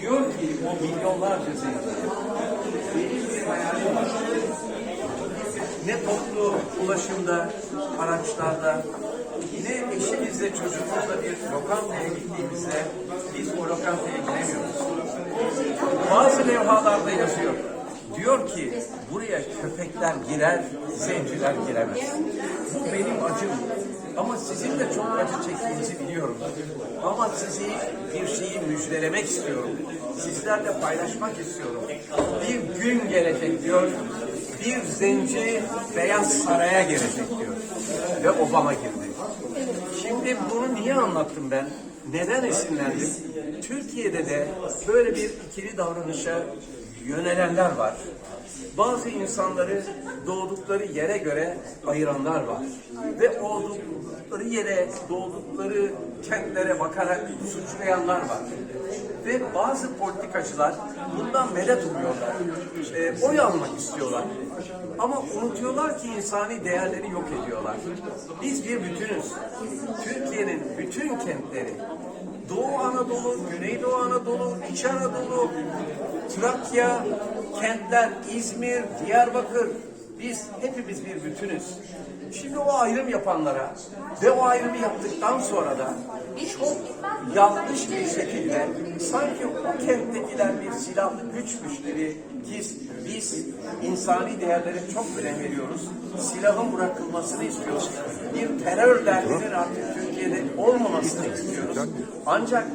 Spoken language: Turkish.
Diyor ki o milyonlarca. Ne toplu ulaşımda, araçlarda, ne eşimizle çocuğumuzla bir lokantaya gittiğimizde biz o lokantaya giremiyoruz. Bazı levhalarda yazıyor. Diyor ki buraya köpekler girer, zenciler giremez. Bu benim acım. Ama sizin de çok acı çektiğinizi biliyorum. Ama sizi bir şeyi müjdelemek istiyorum. Sizlerle paylaşmak istiyorum. Bir gün gelecek diyor. Bir zenci Beyaz Saray'a girecek diyor. Ve Obama girdi. Şimdi bunu niye anlattım ben? Neden esinlendim? Türkiye'de de böyle bir ikili davranışa yönelenler var. Bazı insanları doğdukları yere göre ayıranlar var. Ve oldukları yere, doğdukları kentlere bakarak suçlayanlar var. Ve bazı politikacılar bundan medet umuyorlar. E, oy almak istiyorlar. Ama unutuyorlar ki insani değerleri yok ediyorlar. Biz bir bütünüz. Türkiye'nin bütün kentleri, Doğu Anadolu, Güneydoğu Anadolu, İç Anadolu, Trakya, kentler, İzmir, Diyarbakır, biz hepimiz bir bütünüz. Şimdi o ayrım yapanlara ve o ayrımı yaptıktan sonra da çok yanlış bir şekilde sanki o kenttekiler bir silahlı güçmüş gibi ki biz insani değerlere çok önem veriyoruz. Silahın bırakılmasını istiyoruz. Bir terör derdinin artık Türkiye'de olmamasını istiyoruz. Ancak